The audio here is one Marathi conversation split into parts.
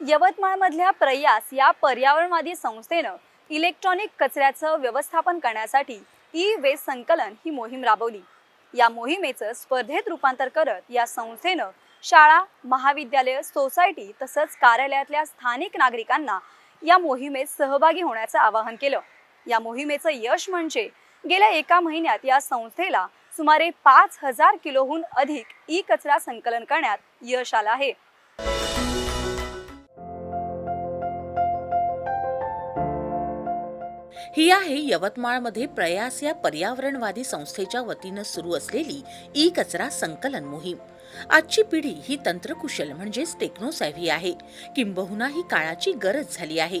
यवतमाळमधल्या प्रयास या पर्यावरणवादी संस्थेनं इलेक्ट्रॉनिक कचऱ्याचं व्यवस्थापन करण्यासाठी ई वेस्ट संकलन ही मोहीम राबवली. या मोहिमेचं स्पर्धेत रूपांतर करत या संस्थेनं शाळा महाविद्यालय सोसायटी तसंच कार्यालयातल्या स्थानिक नागरिकांना या मोहिमेत सहभागी होण्याचं आवाहन केलं. या मोहिमेचं यश म्हणजे गेल्या एका महिन्यात या संस्थेला सुमारे पाच हजार किलोहून अधिक ई कचरा संकलन करण्यात यश आलं आहे. ही आहे यवतमाळमध्ये प्रयास या पर्यावरणवादी संस्थेच्या वतीनं सुरू असलेली ई कचरा संकलन मोहीम. आजची पिढी ही तंत्रकुशल म्हणजेच टेक्नोसॅव्ही आहे. किंबहुना ही काळाची गरज झाली आहे.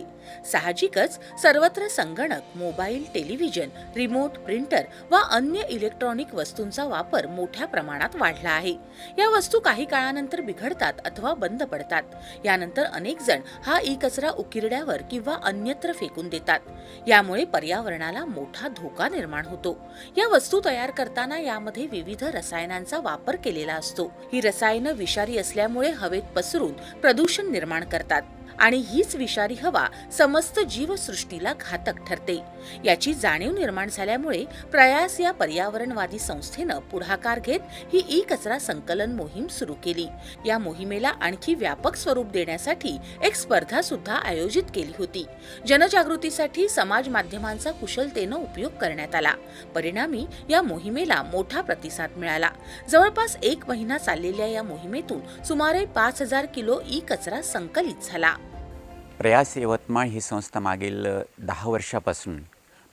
साहजिकच सर्वत्र संगणक मोबाईल टेलिव्हिजन रिमोट प्रिंटर व अन्य इलेक्ट्रॉनिक वस्तूंचा वापर मोठ्या प्रमाणात वाढला आहे. या वस्तू काही काळानंतर बिघडतात अथवा बंद पडतात. यानंतर अनेक जण हा ई कचरा उकिरड्यावर किंवा अन्यत्र फेकून देतात. यामुळे पर्यावरणाला मोठा धोका निर्माण होतो. या वस्तू तयार करताना यामध्ये विविध रसायनांचा वापर केलेला असतो. ही रसायनं विषारी असल्यामुळे हवेत पसरून प्रदूषण निर्माण करतात. आणि हीच विषारी हवा समस्त जीवसृष्टीला घातक ठरते. याची जाणीव निर्माण झाल्यामुळे प्रयास या पर्यावरणवादी संस्थेनं पुढाकार घेत ही ई कचरा संकलन मोहीम सुरू केली. या मोहिमेला आणखी व्यापक स्वरूप देण्यासाठी एक स्पर्धा सुद्धा आयोजित केली होती. जनजागृतीसाठी समाज माध्यमांचा कुशलतेनं उपयोग करण्यात आला. परिणामी या मोहिमेला मोठा प्रतिसाद मिळाला. जवळपास एक महिना चाललेल्या या मोहिमेतून सुमारे पाच हजार किलो ई कचरा संकलित झाला. प्रयास यवतमाळ ही संस्था मागील दहा वर्षापासून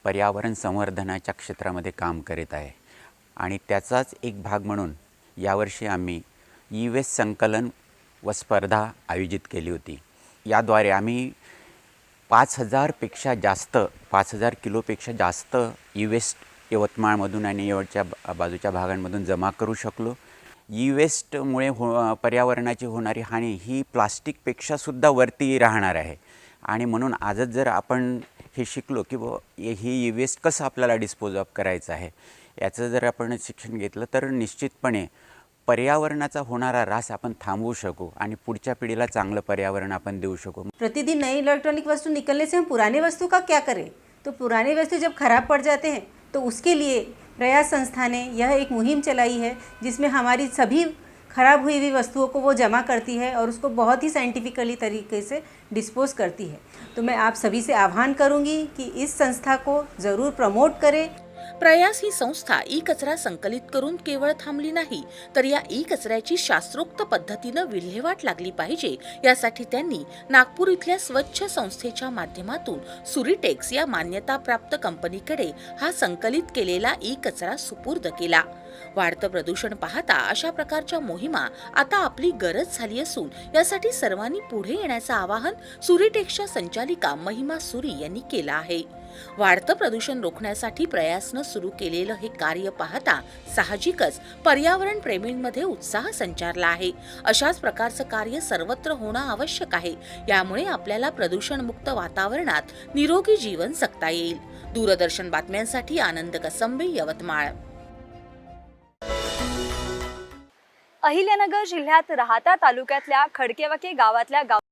पर्यावरण संवर्धनाच्या क्षेत्रामध्ये काम करीत आहे. आणि त्याचाच एक भाग म्हणून यावर्षी आम्ही ई वेस्ट संकलन व स्पर्धा आयोजित केली होती. याद्वारे आम्ही पाच हजारपेक्षा जास्त पाच हजार किलोपेक्षा जास्त ई वेस्ट यवतमाळमधून आणि यवतच्या बाजूच्या भागांमधून जमा करू शकलो. ई वेस्टमुळे हो पर्यावरणाची होणारी हानी ही प्लास्टिकपेक्षासुद्धा वरती राहणार आहे. आणि म्हणून आजच जर आपण हे शिकलो की ब ही ई वेस्ट कसं आपल्याला डिस्पोज ऑफ करायचं आहे याचं जर आपण शिक्षण घेतलं तर निश्चितपणे पर्यावरणाचा होणारा ऱ्हास आपण थांबवू शकू आणि पुढच्या पिढीला चांगलं पर्यावरण आपण देऊ शकू. प्रतिदिन नई इलेक्ट्रॉनिक वस्तु निकलने से हम पुराने वस्तु का क्या करें? तो पुराने वस्तु जब खराब पड़ जाते हैं तो उसके लिए प्रयास संस्था ने यह एक मुहिम चलाई है, जिसमें हमारी सभी खराब हुई हुई वस्तुओं को वो जमा करती है और उसको बहुत ही साइंटिफिकली तरीके से डिस्पोज करती है। तो मैं आप सभी से आह्वान करूँगी कि इस संस्था को ज़रूर प्रमोट करें। प्रयास ही संस्था ई कचरा संकलित करून केवळ थांबली नाही तर या ई कचऱ्याची शास्त्रोक्त पद्धतीनं विल्हेवाट लागली पाहिजे. यासाठी त्यांनी नागपूर इथल्या स्वच्छ संस्थेच्या माध्यमातून सुरिटेक्स या मान्यताप्राप्त कंपनीकडे हा संकलित केलेला ई कचरा सुपूर्द केला. वाढतं प्रदूषण पाहता अशा प्रकारच्या मोहिमा आता आपली गरज झाली असून यासाठी सर्वांनी पुढे येण्याचं आवाहन सुरिटेक्सच्या संचालिका महिमा सुरी यांनी केलं आहे. वाढतं प्रदूषण रोखण्यासाठी प्रयासनं सुरू केलेलं हे कार्य पाहता साहजिकच पर्यावरण प्रेमींमध्ये उत्साह संचारला आहे. अशाच प्रकारचं कार्य सर्वत्र होणं आवश्यक आहे. यामुळे आपल्याला प्रदूषणमुक्त वातावरणात निरोगी जीवन जगता येईल. दूरदर्शन बातम्यांसाठी आनंद कसंबे यवतमाळ. अहिल्यानगर जिल्ह्यात राहता तालुक्यातल्या खडकेवाके गावातल्या गाव